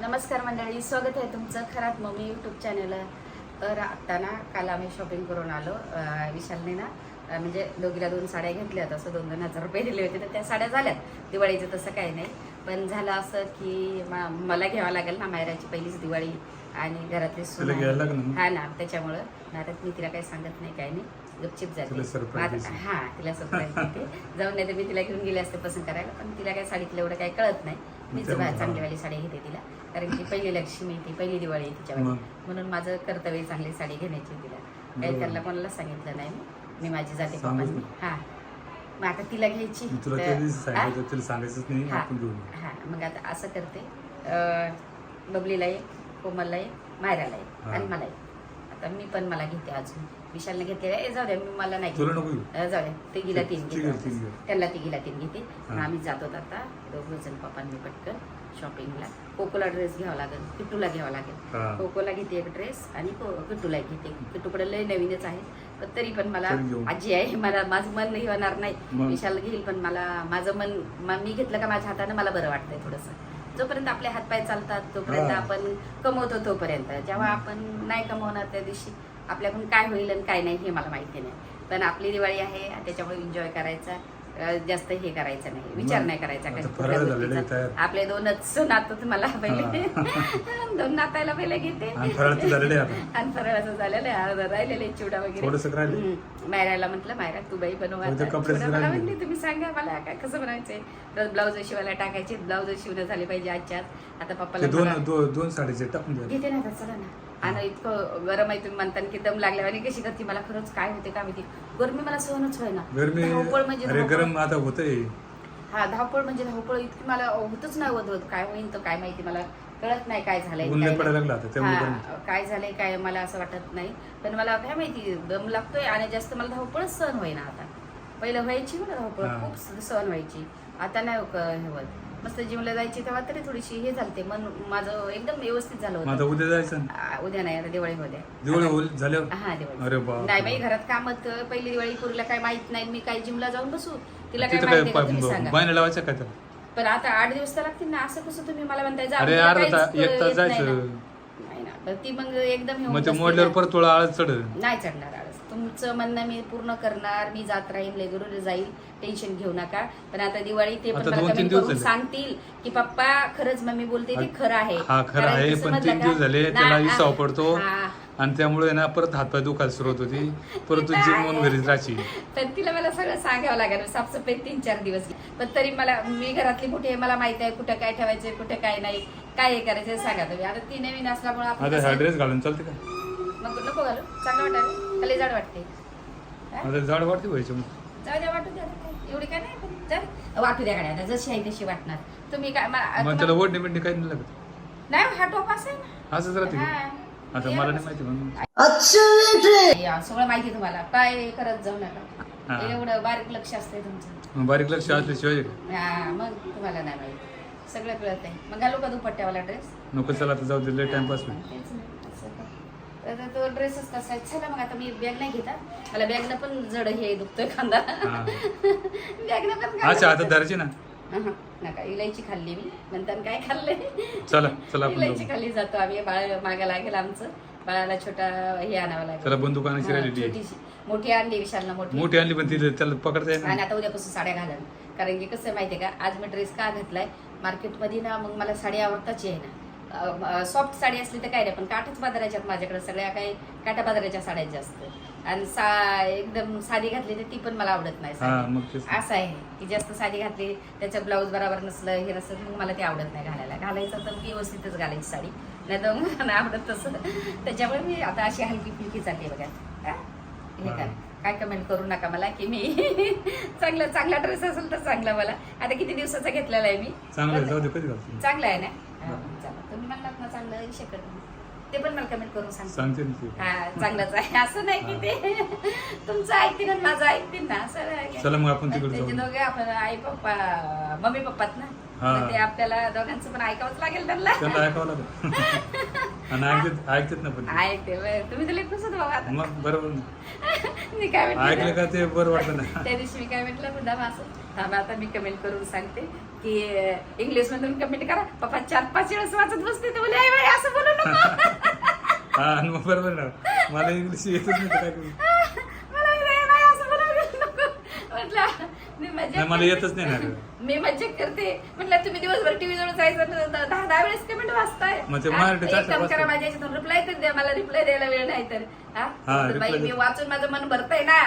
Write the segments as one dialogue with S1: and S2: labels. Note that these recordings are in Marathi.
S1: नमस्कार मंडळी स्वागत आहे तुमचं खरात मम्मी यूट्यूब चॅनल तर आत्ता ना काल आम्ही शॉपिंग करून आलो विशालने ना म्हणजे दोघीला दोन साड्या घेतल्या होत्या असं दोन दोन हजार रुपये दिले होते तर त्या साड्या झाल्यात. दिवाळीचं तसं काही नाही. पण झालं असं की मला घ्यावं लागेल ना मायराची पहिलीच दिवाळी आणि घरातली सून? हा ना त्याच्यामुळं. आता मी तिला काही सांगत नाही काही नाही. गपचिप जाते. हा तिला सरप्राईज देते. जाऊन नाही तर मी तिला घेऊन गेले असते पसंत करायला पण तिला काही साडीतलं एवढं काही कळत नाही. बा- चांगलीवाली साडी घेते तिला कारण की पहिली लक्ष्मी ती पहिली दिवाळी आहे तिच्यावर? म्हणून माझं कर्तव्य चांगली साडी घेण्याची तिला काही. त्यांना कोणाला सांगितलं नाही मी. मी माझी जाते. हा मग आता तिला घ्यायची
S2: मी
S1: हा? हा. हा मग आता असं करते बबलीला एक कोमलला एक मायराला एक
S2: हा.
S1: आणि मला एक आता मी पण मला घेते अजून विशालने घेतलेला आहे. जाऊ द्या मी मला नाही
S2: तुला
S1: घेत.
S2: नको घेऊ.
S1: अं, जाऊ द्या तिघीला तीन
S2: ठीक आहे,
S1: घेते. त्यांना तिघीला तीन घेते. मग आम्ही जातो आता दोघं जण पप्पांनी पटकन शॉपिंगला कोकोला ड्रेस घ्यावा लागेल किट्टूला घ्यावा लागेल. कोकोला घेते एक ड्रेस आणि को- किट्टूला एक घेते किट्टूकडे लय नवीनच आहे पण तरी पण मला
S2: तरी घेऊ.
S1: आजी आहे मला माझं मन नाही होणार नाही
S2: मग?
S1: विशाल घेईल पण मला माझं मन म- मी घेतलं का माझ्या हातानं मला बरं वाटतंय थोडंसं जोपर्यंत आपले हातपाय चालतात तोपर्यंत
S2: हा.
S1: आपण कमवतो तोपर्यंत जेव्हा आपण नाही कमवणार त्या दिवशी आपल्याकडून काय होईल आणि काय नाही हे मला माहिती नाही. पण आपली दिवाळी आहे त्याच्यामुळे एन्जॉय करायचा जास्त हे करायचं नाही विचार? नाही करायचा
S2: फराळ.
S1: आपले दोनच नातं मला पहिले. दोन नातायला पहिले घेते.
S2: आणि
S1: आणि फराळाचं झालेलं आहे. राहिलेलं चिवडा वगैरे. मायराला म्हटलं मायरा तू बाई बनव मला. म्हणली तुम्ही सांगा मला काय कसं बनायचंय तर ब्लाऊज शिवायला टाकायचे ब्लाऊज शिवणं झाले पाहिजे आजच्या आज. आता पप्पाला
S2: दोन दोन साडीचे टाकून
S1: घेते ना चला ना. आणि इतकं गरम आहे तुम्ही म्हणता की दम लागल्या आणि कशी करते मला खरंच काय होते काय माहिती. गरमी मला सहनच व्हायना
S2: गरमी
S1: धावपळ म्हणजे
S2: अरे. गरम आता होतंय.
S1: हा धावपळ म्हणजे धावपळ. इतकी मला होतच नाही होत होत काय होईल तर काय माहिती मला कळत नाही काय झालंय
S2: ऊन
S1: काय
S2: लय पडायला
S1: नाही.
S2: लागलं आता त्यामुळे गरम.
S1: हा, काय झालंय काय मला असं वाटत नाही. पण मला काय माहिती दम लागतोय आणि जास्त मला धावपळच सहन होईना आता. पहिलं व्हायची मला धावपळ
S2: हा.
S1: खूप सहन व्हायची. आता नाही क- हे होत. मस्त जिमला जायची तेव्हा तरी थोडीशी हे झालते मन माझं एकदम व्यवस्थित झालं
S2: आता
S1: होतं
S2: उद्या जायचं? ना.
S1: आ, उद्या नाही आता दिवाळी मध्ये.
S2: दिवाळी होईल झाल्यावर?
S1: हा दिवाळी.
S2: अरे बाप
S1: नाही बाई घरात कामत पहिली दिवाळी पुरीला काय माहीत नाही मी काय जिमला जाऊन बसू? तिला काय
S2: तिथं
S1: माहिती
S2: काय
S1: का तुम्ही सांगा.
S2: बायना लावायचं काय तर
S1: पण आता आठ दिवस तर लागतील ना असं कसं तुम्ही मला म्हणताय जा
S2: अरे
S1: उद्या
S2: अर्धा
S1: काहीच
S2: तास एक तास
S1: येत नाही
S2: जायचं.
S1: नाही ना पण ती मग एकदम हे होऊन
S2: मग ते
S1: बसते
S2: मोडल्यावर
S1: ना.
S2: परत थोडा आळस चढ
S1: नाही चढणार आळस तुमचं म्हणणं मी पूर्ण करणार मी जात राहील लेगुलर जाईल टेन्शन घेऊ नका. पण आता दिवाळी ते पण
S2: आता
S1: मला
S2: दोन-तीन
S1: कमेंट
S2: दिवस
S1: करून
S2: झाले.
S1: सांगतील की पप्पा खरंच मम्मी बोलते ते खरं आहे.
S2: हा खरं
S1: कारण
S2: आहे पण तीन
S1: का?
S2: दिवस झाले त्याला विसाव पडतो
S1: हा.
S2: आणि त्यामुळे ना परत हातपाय दुखायला सुरुवात होती. परत तू
S1: ते तर
S2: जिम
S1: आहे.
S2: म्हणून घरीच राहायची
S1: पण तिला मला सगळं सांगावं लागेल. साफसफाई तीन चार दिवस. पण तरी मला मी घरातली मोठी आहे मला माहिती आहे कुठं काय ठेवायचं कुठं काय नाही. काय हे करायचं हे सांगा तुम्ही. आता ती नवीन असल्यामुळे आपण
S2: आता
S1: कसं-
S2: ड्रेस घालून चालते का?
S1: मग नको घालू? चांगलं वाटायला खाली जाड वाटते?
S2: आता वाटते
S1: जाऊ द्या वाटू द्या काय. एवढी काय नाही वाटू द्या गाड्या जशी आहे तशी वाटणार. तुम्ही काय
S2: मग त्याला
S1: तुम्हाला-
S2: ओढणी बिडणी काही नाही लागत.
S1: नाही हा टॉप असेल ना.
S2: असंच राहते का? आता मला नाही माहिती म्हणून.
S1: या, सगळं माहिती तुम्हाला. काय करत जाऊ नका.
S2: हा.
S1: एवढं बारीक लक्ष असतंय तुमचं.
S2: बारीक लक्ष असल्याशिवाय
S1: हा मग तुम्हाला नाही माहिती. सगळं कळत आहे मग घालू का दुपट्ट्यावाला ड्रेस
S2: नको चला आता जाऊ दे टाइमपास होईल.
S1: तर तो ड्रेसच तसा आहे. चला मग आता मी बॅग नाही घेता मला बॅगनं पण जड हे दुखतोय खांदा.
S2: हा.
S1: बॅगनं पण
S2: अच्छा आता धरायची ना?
S1: अहं, नका इलायची खाल्ली मी. नंतर काय खाल्ले?
S2: चला चला आपण
S1: इलायची
S2: जाऊ.
S1: खाल्ली जातो आम्ही. बाळ मागा लागेल आमचं. बाळाला छोटा हे आणावं लागेल.
S2: चला बंदूक आणायची
S1: हा,
S2: राहिलेली आहे.
S1: छोटीशी. मोठी आणली विशालनं मोठी.
S2: मोठी आणली पण तिथे त्याला पकडता येईल
S1: आणि
S2: ना
S1: आता उद्यापासून साड्या घालन कारण की कसं आहे माहितीये का? आज मी ड्रेस का घेतलाय? मार्केटमध्ये ना मग मला साडी आवडताची आहे ना. सॉफ्ट साडी असली तर काय नाही पण काठच बाजाराच्यात माझ्याकडे. सगळ्या काही काटा बाजाराच्या साड्या जास्त आणि सा एकदम साडी घातली तर ती पण मला आवडत नाही
S2: हा
S1: साडी.
S2: मग तेच
S1: असं आहे. की जास्त साडी घातली त्याचं ब्लाऊज बरोबर नसलं हे नसलं मग मला ते आवडत नाही घालायला. घालायचं तर व्यवस्थितच घालायची साडी. नाही तर मग नाही आवडत तसं. त्याच्यामुळे मी आता अशी हलकी फुलकी चालली बघा. हा? हे काय काय कमेंट करू नका मला की मी चांगलं चांगला ड्रेस असेल तर चांगला मला. आता किती दिवसाचा घेतलेला आहे मी?
S2: चांगलं आहे, जाऊ दे कधी घालतो
S1: चांगला आहे ना? म्हणलात ना चांगलं विषय करा ते पण मला कमेंट करून सांगा
S2: सांगते.
S1: हा चांगलंच आहे असं नाही की ते तुमचं ऐकतील आणि माझं ऐकतील ना असं नाही.
S2: चला मग आपण तिकडे
S1: त्याचे
S2: जाऊ
S1: दोघे आपण आई पप्पा मम्मी पप्पात ना. मग ते आपल्याला दोघांचं पण ऐकावंच लागेल त्यांना.
S2: त्यांना ऐकावं लागेल. आणि ऐकतात ना पण
S1: ऐकते बरं. तुम्ही तर लेखूच होत बाबा आता.
S2: मग बरोबर
S1: मी काय
S2: ऐकलं
S1: म्हटलं
S2: का ते बरं वाटतं ना
S1: त्या दिवशी मी काय म्हटलं मुद्दाम असं थांबा आता मी कमेंट करून सांगते की इंग्लिश मधून कमेंट करा. पप्पा चार पाच वेळेस वाचत बसते तर बोले "आई बाई, असं बोलू नको.
S2: हा आणि मग बरोबर ना. मला इंग्लिश येतच नाही तर काय करू
S1: मला म्हणे, "आई बाई, असं बोलायला नको." म्हटलं मी मजा
S2: नाही मला येतच नाही ना
S1: मी मज्जा करते म्हटलं तुम्ही दिवसभर टीव्ही जवळ जायचं तर दहा दहा वेळेस कमेंट वाचताय
S2: मग ते
S1: हा?
S2: मराठीत
S1: एक
S2: असं
S1: काम करा. माझ्या याच्यातून रिप्लाय तर द्या मला रिप्लाय द्यायला वेळ नाही तर हा?
S2: हा,
S1: तर बाई मी. वाचून माझं मन भरतंय ना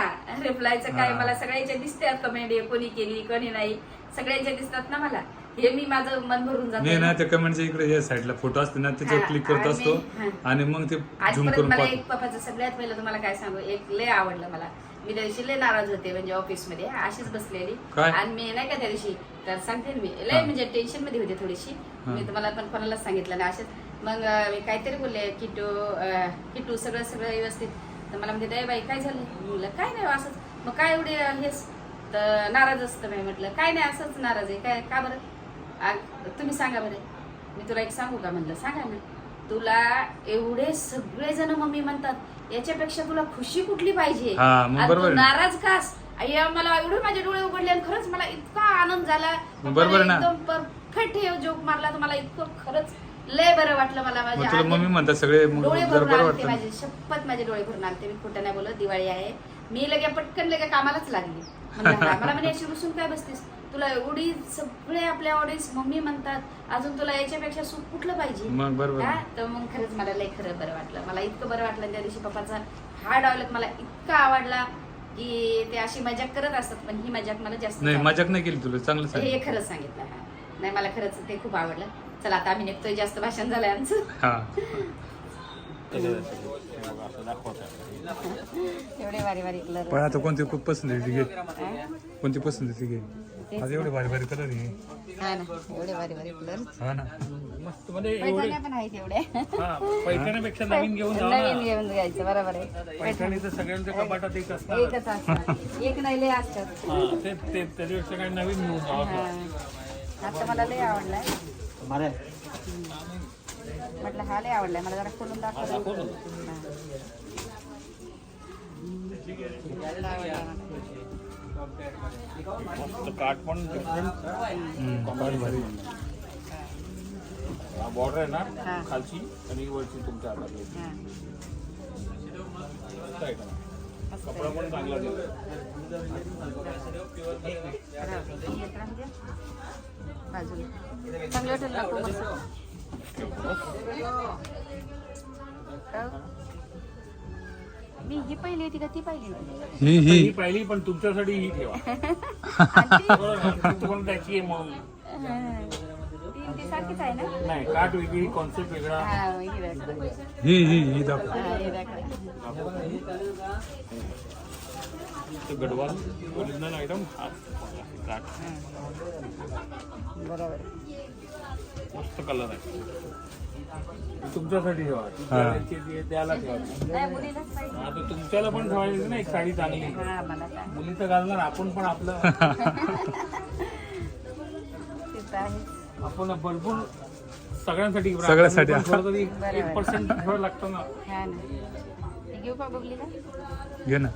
S1: रिप्लायचं काय
S2: हा.
S1: मला सगळ्यांच्या दिसतात कमेंट कोणी केली कोणी नाही सगळ्यांच्या दिसतात ना मला हे मी माझं मन भरून
S2: मी
S1: जाते
S2: ना त्या कमेंटच्या इकडे या साईडला फोटो असते ना त्याच्यावर
S1: हा,
S2: क्लिक करत
S1: आणि-
S2: असतो
S1: हा.
S2: आणि मग ते झूम
S1: आजपर्यंत
S2: करून
S1: मला
S2: पाहतो
S1: एक पप्पाचं सगळ्यात पहिलं तुम्हाला काय सांगू एक लय आवडलं मला मी त्या दिवशी लय नाराज होते म्हणजे ऑफिसमध्ये अशीच बसलेली.
S2: काय?
S1: आणि मी नाही का त्या दिवशी तर सांगते ना मी लय
S2: हा.
S1: म्हणजे टेन्शनमध्ये होते थोडीशी.
S2: हा.
S1: मी तुम्हाला पण कोणालाच सांगितलं ना असेच. मग अं, मी काहीतरी बोलले किटू अं, किटू सगळं सगळं व्यवस्थित. तर मला म्हणते दे बाई काय झालं? मी म्हणलं काय नाही असंच. मग काय एवढे हेच? तर नाराज असतं मी म्हटलं. काय नाही असंच नाराज आहे. काय का बरं? आ, तुम्ही सांगा बरं. मी तुला एक सांगू का? म्हणलं सांगा ना. तुला एवढे सगळे जण मम्मी म्हणतात याच्यापेक्षा तुला खुशी कुठली पाहिजे
S2: हा, मग
S1: आणि
S2: बरोबर
S1: तू
S2: आहे.
S1: नाराज कास मला एवढे माझे डोळे उघडले आणि खरंच मला इतका आनंद झाला
S2: मग बरोबर आहे ना.
S1: एकदम परफेक्ट हे जोक मारला तर मला इतकं खरंच लय बरं वाटलं मला
S2: मग
S1: माझ्या
S2: तुला मम्मी म्हणतात सगळे मग
S1: डोळे
S2: जरा
S1: भरून
S2: बरं
S1: आलते
S2: वाटतं ना.
S1: माझे शपथ माझे डोळे भरून आलते मी खोटं नाही बोलत दिवाळी आहे मी लगे पटकन लगे कामालाच लागली म्हणलं, हा. मला म्हणे अशी रुसून काय बसतेस तुला एवढी सगळे आपल्या ऑडियन्स मम्मी म्हणतात अजून तुला याच्यापेक्षा सुख कुठलं पाहिजे?
S2: मग बरोबर.
S1: हा? तर मग खरंच मला लय खरं बरं वाटलं. मला इतकं बरं वाटलं त्या दिवशी पप्पाचा हा डावलत मला इतका आवडला की ते अशी मजाक करत असतात पण ही मजाक मला जास्त
S2: नाही
S1: आवडली.
S2: मजाक नाही केली तुला चांगलं
S1: हे खरंच सांगितलं हा. नाही मला खरंच ते खूप आवडलं. चला आता आम्ही निघतोय जास्त भाषण झालंय आमचं.
S2: हा.
S1: एवढे भारी भारी कलर
S2: पण आता कोणती खूप पसंत आहे ती घे. कोणती पसंत आहे ती घे. आता एवढे भारी भारी कलर आहे.
S1: हा ना एवढे भारी भारी कलर
S2: हा ना.
S3: मस्त मध्ये
S1: पैठण्या पण आहेत एवढे.
S3: हा पैठण्यापेक्षा नवीन घेऊन जाऊ ना.
S1: नवीन घेऊन घ्यायचं बरोबर आहे.
S3: पैठणी तर सगळ्यांच्या कपाटात एक असणार.
S1: एकच असतात एक नाही लय असतात.
S3: हा ते ते त्याच्यापेक्षा काही नवीन घेऊन जाऊ
S1: हा. आता मला लय आवडलाय. म्हटलं हा लय आवडलाय. मला जरा खोलून दाखव.
S3: पण डिफरंट
S2: हम्म, भारी भारी
S3: बॉर्डर आहे
S1: हा.
S3: ना खालची आणि वरची तुमच्या मस्त का? कपडा पण चांगला
S1: चांगलं मस्त. हो? मी ही पहिली होती का ती पहिली होती?
S2: ही
S3: ही.
S2: ही
S3: पहिली पण तुमच्यासाठी ही ठेवा.
S1: आणि ती-
S3: बरोबर, ती पण त्याची आहे मग
S1: ती ती सारखीच आहे ना?
S3: नाही काठ वेगळी कॉन्सेप्ट वेगळा.
S1: हा ही दाखव.
S2: ही ही ही दाखव.
S1: हा, ही दाखव.
S3: ते गडवाल ओरिजिनल आयटम हा काठ
S1: बरोबर.
S3: मस्त कलर आहे. तुमच्यासाठी ठेवा.
S2: हा.
S3: तुमच्या ते द्यायला ठेवा.
S1: नाही मुलीलाच पाहिजे.
S3: आता तुमच्याला पण ठेवायची ना एक साडी चांगली.
S1: हा मला
S3: मुलीचं घालणार आपण पण आपलं. आपण भरपूर सगळ्यांसाठी
S2: सगळ्यांसाठी.
S3: एक पर्सेंट ठेवावं लागतं ना.
S1: घेऊ का बघली का
S2: घे ना.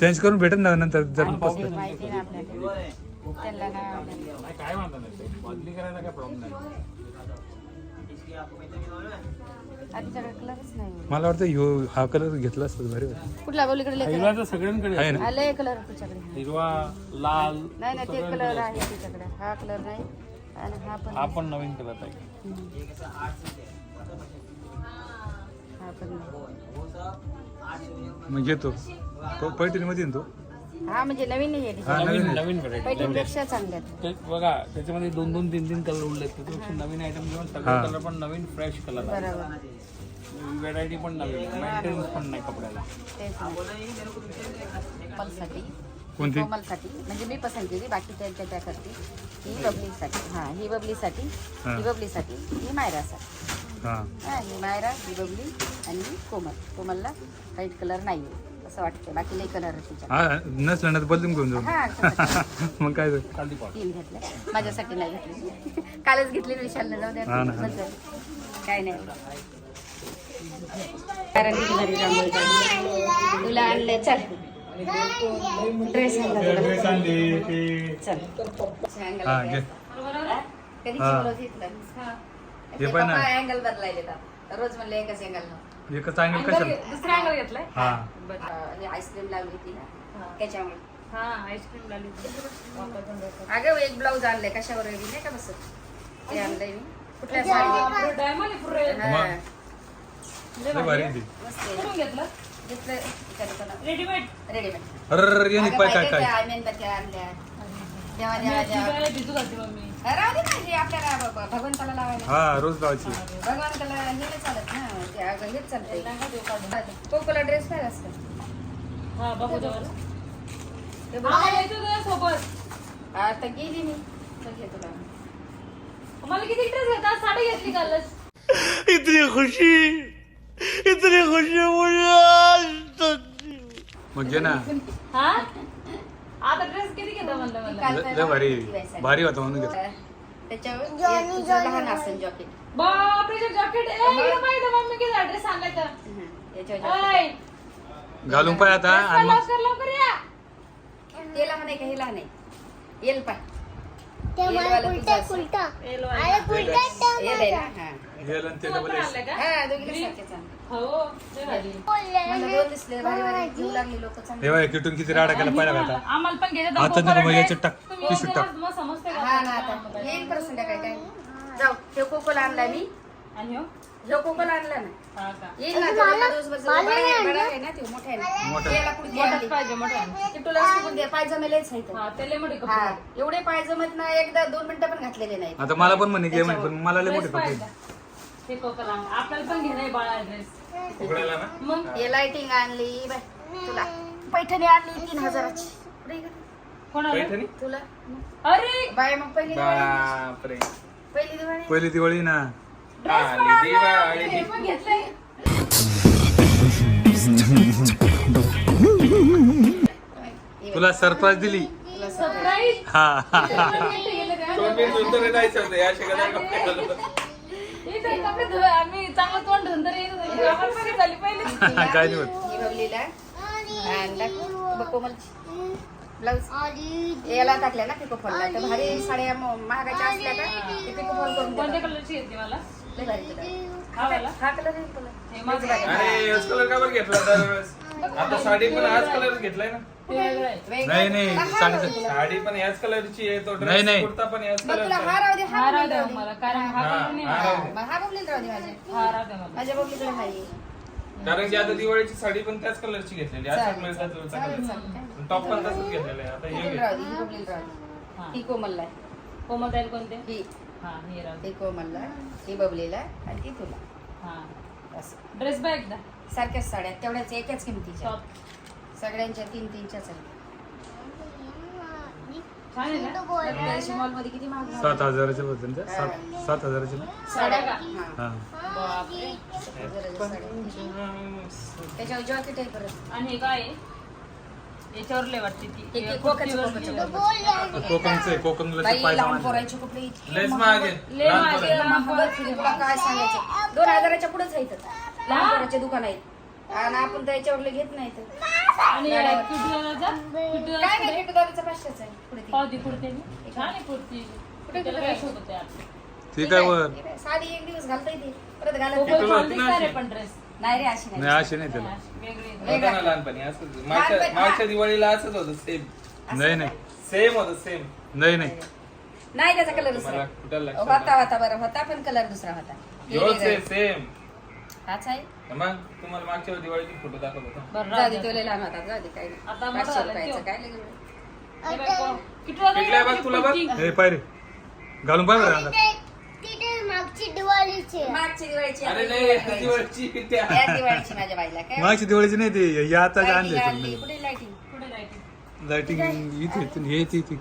S2: चेंज करून भेटेल ना नंतर जर
S1: ते त्यांना. नाही
S3: काय म्हणता नाही ते. बदली करायला काय प्रॉब्लेम नाही.
S1: आधीच्याकडे कलरच नाही
S2: मला वाटतं ह्यो हा कलर घेतला असता भारी.
S1: कुठला? बोलीकडे
S3: हिरवा तर सगळ्यांकडे
S2: आहे. ना?
S1: आलंय कलर तुझ्याकडे.
S3: हिरवा लाल
S1: नाही नाही ते कलर आहे तुझ्याकडे. हा कलर नाही. आणि हा पण
S3: हा पण नवीन कलर आहे.
S1: हा पण.
S2: मग घेतो पैठणी मध्ये तो.
S1: हा म्हणजे नवीन
S2: हा नवीन
S3: व्हरायटी
S1: पैठणपेक्षा आहेत.
S3: बघा त्याच्यामध्ये दोन दोन तीन तीन कलर उरले त्याच्यापेक्षा नवीन आयटम घेऊन सगळे. कलर पण नवीन फ्रेश कलर आहे
S1: बरोबर.
S3: व्हरायटी पण नवीन मेंटेनन्स पण नाही कपड्याला.
S1: तेच
S2: कोणती?
S1: कोमलसाठी म्हणजे मी पसंत केली बाकी त्यांच्या त्या करते. ही बबलीसाठी हा ही बबलीसाठी
S2: हा.
S1: ही बबलीसाठी ही मायरासाठी.
S2: हा.
S1: हा ही मायरा ही बबली आणि ही कोमल. कोमलला व्हाईट कलर नाही आहे असं वाटतं बाकी लई कलर
S2: हा नसलं ना तर बदलून घेऊन जाऊ
S1: हा तसं
S2: मग काय.
S1: तीन घेतल्या माझ्यासाठी नाही घेतली कालच घेतली विशालने जाऊ द्या
S2: हा ना.
S1: झालं. काय नाही कारण रांगोळी काढली. तुला आणलंय चल ड्रेस आणला तुला. चल अँगल
S2: हा, घे. हा. हे पण आहे.
S1: अँगल बदलायले. रोज म्हणले एकच अँगल
S2: एकच अँगल कशाला
S4: दुसरा अँगल घेतलाय?
S2: हा.
S1: आईस्क्रीम लावली ती ना त्याच्यामुळे.
S4: हा आईस्क्रीम लावली.
S1: अगं एक ब्लाऊज आणलंय कशावर वेगळी नाही का बसत ते आणलंय मी. कुठल्या
S2: भारी आहे ती.
S4: कुठून घेतलं. रेडीमेड
S1: रेडीमेड
S2: अरे अरे, यांनी
S1: अगं
S2: पाय काय
S1: मेणबत्त्या आणल्या. देवा देवा देवा.
S4: भिजू घालते मम्मी.
S1: राहू दे ना हे आपल्याला भ- भ- भगवंताला लावायला.
S2: हा रोज लावायची.
S1: भगवंताला हे नाही चालत ना ते अगं हेच चालतंय. कोकोला ड्रेस काय असतं.
S4: हा बघू
S1: ते बघ.
S4: आम्हाला यायचं होतं ना सोबत.
S1: आता गेली मी. चल घे तुला.
S4: मला किती ड्रेस घेतात साडी घेतली कालच
S2: मग घे ना
S4: हा? आता ड्रेस किती घेता म्हणलं मला?
S2: लय भारी भारी होता म्हणून घेतला
S1: त्याच्यावर एक तुझं लहान असेल जॉकेट
S4: बापरे जॉकेट ए इकडे पाहिजे मम्मी किती ड्रेस सांगायचं
S1: याच्यावर jacket.
S4: ऐ
S2: घालून पाय आता आणि मग
S4: लवकर लवकर या.
S1: ते लहान आहे का? हे लहान आहे. येल पाय.
S5: ते मला उलटा
S1: तुझं
S5: उलटा.
S4: एलो
S5: अरे उलटा
S1: येल आहे ना? हा.
S2: गेलं आणि ते डबल
S4: का?
S1: हा दोघीला सारखेच आहे.
S4: हो
S1: चांगली.
S2: हे किती राडा केला पहिला
S4: आम्हाला पण
S2: आता
S4: होतं
S2: नको मग
S4: ड्रेस.
S2: याच्यात टाक, टाक.
S4: का?
S1: हा ना आता येईल परत संध्याकाळी काय जाऊ ते कोकोला आणलाय मी.
S4: आणि हो?
S1: ह्यो कोकोला आणला ना.
S4: हा का?
S1: येईल ना तो दिवसभर सगळं बडा आहे, बडा आहे ना ते मोठा. आणली?
S4: पाहिजे मोठा
S1: शिकून आहेत
S4: हा मोठे
S1: हा एवढे एकदा दोन मिनिटं पण घातलेले नाही
S2: आता मला पण म्हणे घे म्हणे पण मला लय मोठे कपडे
S4: पाहिजे ते कोकला आपल्याला पण घेणार बाळा ड्रेस
S2: उघडायला ना?
S4: मग?
S1: हे. लाइटिंग आणली बाय. तुला. पैठणी आणली तीन हजाराची.
S4: कोणाला?
S1: तुला.
S4: अरे!
S1: बाय मग पहिली दिवाळी.
S6: बापरे.
S1: पहिली दिवाळी.
S2: पहिली दिवाळी ना.
S6: आली दिवाळी
S4: हे पण घेतलंय.
S2: तुला सरप्राईज दिली.
S4: सरप्राईज
S2: हा.
S6: जायचं होतं या शिकायला कपडे घालून.
S4: कपडे धुवा आम्ही चांगलं तोंड धुवून तर येत होतो. आम्हाला पण झाली पहिली
S2: काय नाही होत
S1: ही बबलीला आणला बघ कोमलची. ब्लाऊज. याला टाकल्या ना पिको फॉलला तर भारी साड्या म- महागाच्या असल्या का ते पिको फॉल करून
S4: कोणत्या
S1: देतात.
S4: कलरची घेतली मला?
S1: लय भारी तुला.
S4: हा वाला?
S1: हा कलर आहे तुला
S4: हे माझं
S6: अरे हेच कलर का बरं घेतला दरवेळेस आता साडी पण हाच कलर घेतलाय ना.
S4: आहे.
S2: नाही नाही.
S6: साडी पण याच कलरची आहे तो
S2: नाही,
S6: ड्रेस
S2: नाही.
S6: कुर्ता पण याच
S1: मग तुला
S6: कलरचा
S1: हा
S6: आहे.
S1: राहू दे हा
S4: हा राहू
S1: बबलीला
S4: द्या
S1: राहू दे.
S4: मला कारण हा
S6: हा,
S4: कलर नाही
S6: हा.
S4: मला.
S1: हा, मग हा बबलीला राहू दे माझ्या
S4: हा राहू द्या मला
S1: माझ्या बबलीकडे नाही
S6: कारण की आता दिवाळीची साडी पण त्याच कलरची घेतलेली
S1: चालेल,
S6: असं मिळतात
S1: चालेल, चालेल, चालेल.
S6: टॉप पण तसंच घेतलेलं आहे आता हे
S1: बबलीला
S6: घे.
S1: राहू दे ही बबलीला राहू. दे कोमलला आहे.
S4: कोमल जाईल कोणते
S1: ही
S4: हा हे राहू दे.
S1: ही कोमलला ही बबलीला आणि ती तुला
S4: हा
S1: असं
S4: ड्रेस बॅग एकदा
S1: सारख्याच साड्या तेवढ्याच एकाच किमतीच्या
S4: टॉप
S1: सगळ्यांच्या तीन तीनच्याच आहेत
S4: आहे
S1: किती महाग
S2: सात त्या? सात ना?
S1: साड्या का
S2: हा
S4: बापरे.
S1: त्याच्यावर जॉकेट आहे परत
S4: आणि हे काय आहे? याच्यावर लय वाटते ती
S1: एक- एक
S4: कुर्तीवर
S1: कोकाचं-
S4: लिहिलं.
S1: कोकाचं.
S2: कोकणचं आहे कोकणला
S1: बाई
S2: पाय
S1: लहान
S2: जमा
S1: पोरांचे कपडे इतके
S6: लयच
S1: महाग
S6: महाग
S1: आहेत.
S6: आहे
S4: लय
S6: लहान
S4: महाग
S6: पोरं.
S4: आहे.
S1: महाग आहेत. तुला काय सांगायचं दोन हजाराच्या पुढेच आहेत लहान पोरांचे दुकान आहेत आणि आपण त्याच्यावर घेत नाही तर.
S4: आणि
S1: काय नाही भेटू दादाचा पाचशेच आहे. पुढे ती.
S4: पावती कुर्ती छान आहे कुर्ती
S1: कुठे
S4: त्याला
S1: कुठे
S4: काय शोभत आहे आता.
S2: ठीक आहे वर.
S1: हे साडी एक दिवस घालता येते. परत घालत
S4: कोकण
S1: नाही.
S4: पण ड्रेस
S1: नाही रे अशी
S2: नाही.
S1: नाही
S2: अशी नाही त्याला.
S4: वेगळी.
S6: होतं ना लहानपणी असंच मागच्या दिवाळीला असंच होतं सेम
S2: नाही नाही.
S6: सेम होतं सेम
S2: नाही नाही.
S1: नाही त्याचा कलर दुसरा.
S6: मला कुठं लक्षात
S1: होता होता बरं. होता पण कलर दुसरा होता. हे वेगळं.
S6: सेम
S1: हाच आहे
S6: मग तुम्हाला मागच्या दिवाळीचे फोटो दाखवत होता
S4: बरं
S1: जाऊ दे
S4: राहू
S1: तो
S4: द्या.
S1: लय लहान होता जाऊ दे काही नाही
S4: आता मोठा
S1: पाचशे
S4: झाला
S1: रुपयाचं
S4: त्यो.
S1: काय
S4: हे बाई, किटूला नाही
S6: बघ, तुला.
S2: हे पाय रे घालून पाय बरं
S5: तिथे मागची दिवाळीची आहे.
S1: मागची दिवाळीची
S6: अरे
S1: आपली
S6: नाही
S1: दिवाळीची.
S6: दिवाळीची त्या
S1: या दिवाळीची माझ्या बाईला काय
S2: मागची दिवाळीची नाही ते या आता
S1: लाईटिंग
S2: आणले.
S1: कुठे लाईटिंग
S4: जायचं.
S2: इथे इथे हे इथे इथे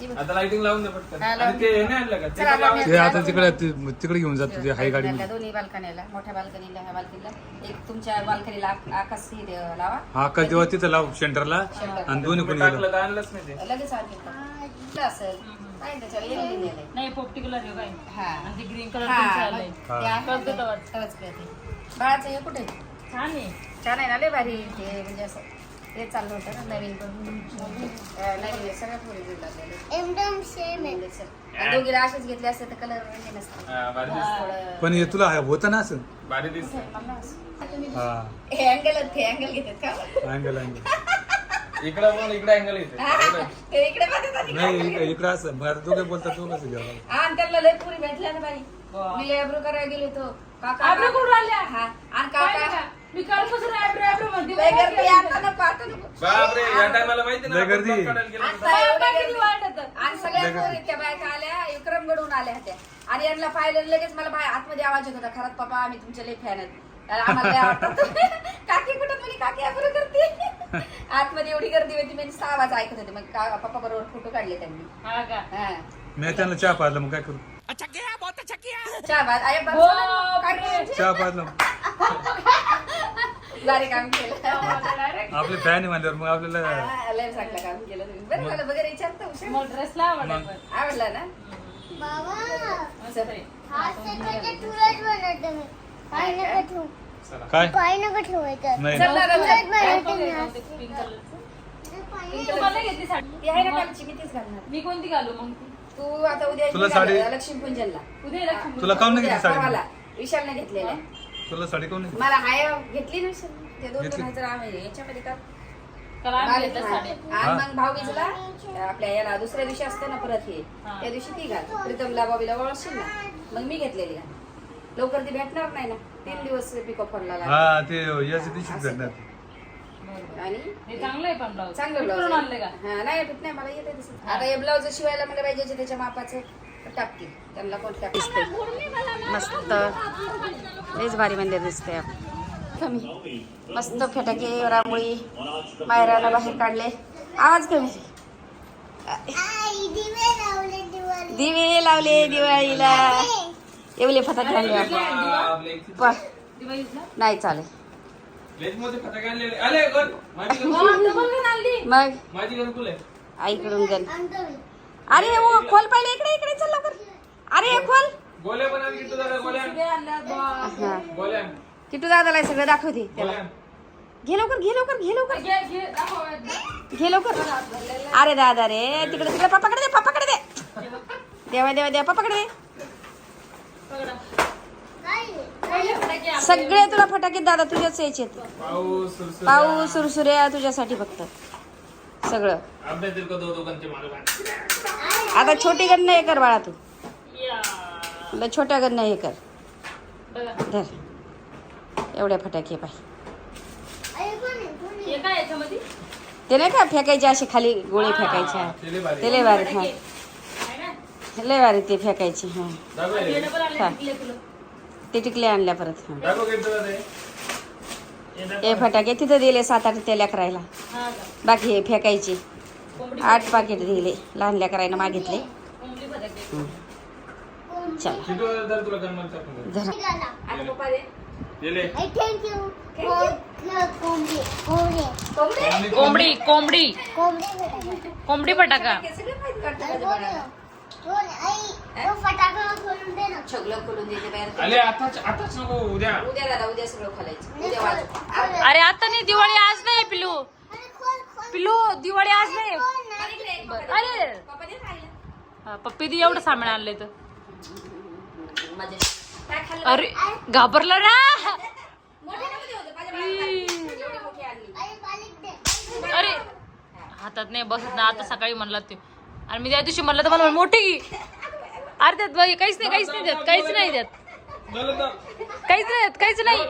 S6: आता लाइटिंग लावून दे पटकन.
S1: हा, लावून
S6: आणि ते हे नाही आणलं का? ते
S1: चला,
S6: पण लावायचं.
S2: ते आता तिकडे ते- तिकडे घेऊन जातो ते हाय गाडी
S1: आपल्या दोन्ही बाल्कनीला मोठ्या बाल्कनीला ह्या बाल्कनीला. एक तुमच्या बाल्कनीला आक- आकाश ही दे- लावा.
S2: हा का जेव्हा तिथं लाव सेंटरला आणि दोन्ही कोणी
S6: टाकलं तर आणलंच नाही ते.
S1: लगेच. असेल. काय त्याच्यावर येऊन लिहिलेलं आहे.
S4: नाही पोपटी कलर आहे काय
S1: हा.
S4: आणि ते ग्रीन कलर
S1: हा,
S4: चाललंय
S1: मग ते आहे
S4: कळतं
S1: कळते. बाळाचं हे कुठे?
S4: छान आहे.
S1: छान आहे ना लय भारी. ते म्हणजे असं ते चाललं होतं ना नवीन करून अं, नवीन पोरी.
S5: एकदम सेम आहे.
S1: आणि दोघीला असेच घेतले असते तर कलर हे नसतं.
S6: हा, भारी दिसत.
S1: थोडं
S2: पण हे तुला होतं ना असं?
S6: भारी दिसत.
S1: मला असं-
S2: हा.
S1: हे अँगल ते अँगल घेतात का?
S2: अँगल अँगल
S6: इकडं पण इकडे अँगल येते
S1: हा, ते इकडे बघत होते.
S2: नाही इकडे इकडे असं. बरं दोघे बोलतात तो कसं घ्यावं
S1: हा, आणि त्यांना लय पुरी भेटल्या ना बाई. मी लेब्रो करायला गेले तो काका
S4: आल्या?
S1: हा. आणि काका?
S4: मी कालपासून ऍब्रो ऍब्रो म्हणते
S1: लय गर्दी आता ना पाहतो ना.
S6: बापरे या टायमाला माहिती ना
S2: लय
S6: आपण
S2: गर्दी.
S6: बाग काढायला गेलो होतो.
S1: आता एवढी
S4: बाबा किती
S1: गर्दी.
S4: वाटत
S1: आणि सगळ्या पोरी त्या बायका आल्या विक्रमगडून आल्या होत्या आणि यांना पाहिलं लगेच मला बाय आतमध्ये आवाज येत होता खरंच पप्पा आम्ही तुमचे लई फॅन आहेत आणि आम्हाला लय आवडतात काकी कुठं म्हणे काकी अबरो करते आतमध्ये एवढी गर्दी होती मी सहा आवाज ऐकत होते मग का- पप्पा बरोबर फोटो काढले त्यांनी
S4: हा का
S1: हा.
S2: मी त्यांना चहा पाजला मग काय करू
S1: चहा. काय करायचं?
S2: चहा पाजला
S1: भारी काम केलं.
S4: डायरेक्ट
S2: आपले फॅन आहे म्हणल्यावर मग आपल्याला
S1: हा, लय चांगलं काम केलं तुम्ही. बरं मला वगैरे विचारता
S4: मला ड्रेसला आवडला पण.
S1: आवडला ना?
S5: बाबा.
S4: मस्त आहे.
S5: हा सकाळच्या तुलाच बनवतो मी पाय नका ठेवू.
S2: काय?
S5: पाय नका ठेवायचं
S2: नाही.
S1: चल दादा,
S5: तुलाच
S1: चल.
S5: बनवतो मी
S4: काय
S5: आज.
S4: कोणते पिंक कलरचं?
S5: पाय
S4: पिंक तुम्हाला घेतली साडी.
S1: ती आहे ना कालची मी तीच घालणार.
S4: मी कोणती घालू मग? ती?
S1: तू आता उद्या
S2: तुला
S1: ही
S2: साडी-
S1: लक्ष्मीपूजनला.
S4: उद्या लक्ष्मी
S2: तुला काऊन नाही घेतली साडी.
S1: विशालने घेतलेल्या
S2: तुला साडी कोण
S1: मला हाय घेतली ना ते दोन
S2: घेतली.
S1: दोन हजार आम्ही याच्यामध्ये का?
S4: काल आम्ही
S1: आणि मग भाऊबीजला आपल्या याला दुसऱ्या दिवशी असतं ना परत हे.
S4: हा.
S1: त्या दिवशी ती घाल. प्रीतमला बाबीला ओळखशील ना? मग मी घेतलेली घाल. लवकर ती भेटणार नाही ना. तीन दिवस पिकअप फोनला
S2: हा ते याच्या दिवशीच भेटणार
S1: आणि?
S4: हे चांगलं आहे पण ब्लाऊज.
S1: चांगलं ब्लाऊज
S4: आणले का?
S1: हा नाही भेट नाही मला येते दिसत आता हे ब्लाऊज शिवायला मला पाहिजे त्याच्या मापाचं तर टाकतील? त्यांना कोणत्या दिसते मस्त. लईच भारी मंदिर दिसते कमी. मस्त फटाके रांगोळी मायराला बाहेर काढले. आवाज कमी.
S5: आई दिवे लावले दिवाळी
S1: दिवे लावले दिवाळीला. एवढे फटाके आणले. नाही चालेल.
S4: हा,
S1: मग? आईकडून
S5: मी
S1: अरे ओ खोल पाहिले इकडे इकडे चल लवकर. अरे हे खोल.
S6: गोल्या आण किट्टू दादा गोल्या आण.
S4: ते आणल्या बा-
S1: हा.
S6: गोल्या आण.
S1: किटू दादाला सगळं दाखवते. त्याला. घे लवकर घे लवकर घे लवकर.
S4: घे घे दाखव एकदा.
S1: घे लवकर. अरे दादा रे तिकडे तिकडे पप्पाकडे दे पप्पाकडे दे. देवा देवा देवा पप्पाकडे दे. सगळे तुला फटाके दादा तुझ्याच यायचे
S6: पाऊस सुरसुर
S1: पाऊस सुरसुऱ्या तुझ्यासाठी फक्त. सगळं. आता छोटी गण हे कर बाळा तू. छोट्या गण हे कर. धर. एवढ्या फटाके पाय.
S4: हे
S1: ते नाही का फेकायचे असे खाली गोळे फेकायचे? ते लय भारी हा? लय भारी ते फेकायचे हा. ते टिकले आणल्या परत हा.
S6: हे.
S1: फटाके तिथं दिले सात आठ त्या लेकरायला.
S4: हा?
S1: बाकी हे फेकायचे. आठ पाकिट दिले लहान लेकरायला मागितले.
S4: कोंबडी.
S5: कोंबडी कोंबडी.
S4: फटाका.
S5: आई कोण आहे? कोण आहे? आई तो फटाका खोलून दे ना.
S1: सगळं खोलून देते बाहेर.
S6: आले आताच आताच नको उद्या.
S1: उद्या दादा उद्या सगळं खोलायचं. उद्या वाजव
S4: अरे आता नाही दिवाळी आज नाही पिलू.
S5: अरे खोल खोल.
S4: पिलू दिवाळी आज नाही. अरे
S1: पप्पा दे खायला.
S4: हा, पप्पी दी एवढं सामान आणलंय तर.
S1: माझ्या काय खाल्लं?
S4: अरे घाबरला ना
S1: मोठे माझ्या बाळाला. एवढी मोठी आणली.
S4: अरे हातात नाही बसत ना आता सकाळी म्हणला ते. आणि मी त्या दिवशी म्हणलं तर मला मोठी. अरे त्यात बाई काहीच नाही काहीच नाही देत काहीच नाही देत काहीच नाही देत काहीच नाही.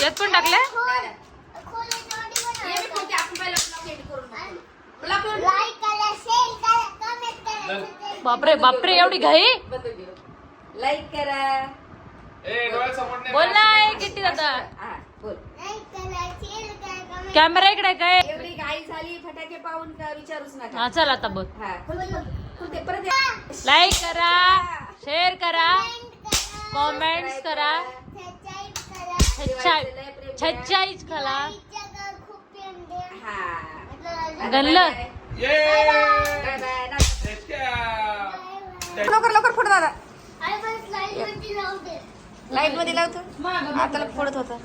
S4: यात पण टाकल्या
S5: करा
S4: बापरे बापरे एवढी घाई.
S1: लाईक करा
S4: बोल ना किती दादा
S1: बोल.
S5: लाईक करा शेअर करा
S4: कॅमेरा इकडे काय?
S1: एवढी घाई झाली फटाके पाहून का विचारूच नका.
S4: हा चल आता बघ
S1: हा खुलते, खुलते, परत या.
S4: लाईक करा शेअर करा. कॉमेंट्स करा छच्चा छच्चाईच करा.
S1: हा.
S4: गणलं
S6: ये
S1: बाय बाय नाच.
S6: त्याच्या.
S1: लवकर लवकर फोड दादा. लाइटमध्ये लावतो आता फोडत होता.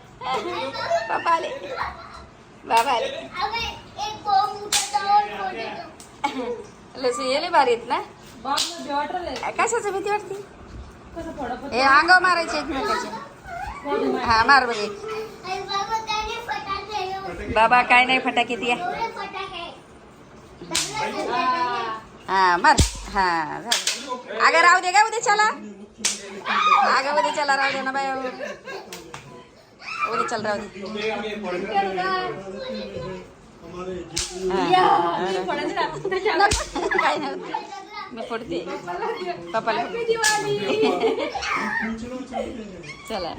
S1: बाबा आले बाबा आले लस येले भारी आहेत ना कशाचं भीती वाटते हे अंगावर मारायचे एकमेकाचे हा मार बघे बाबा काय नाही फटाके या हा मार. हा. अगं राहू दे का उद्या चला अगं उद्या चला राहू दे ना बाय उद्या चल राहू दे. काय नाही मी पडते पप्पाला चला.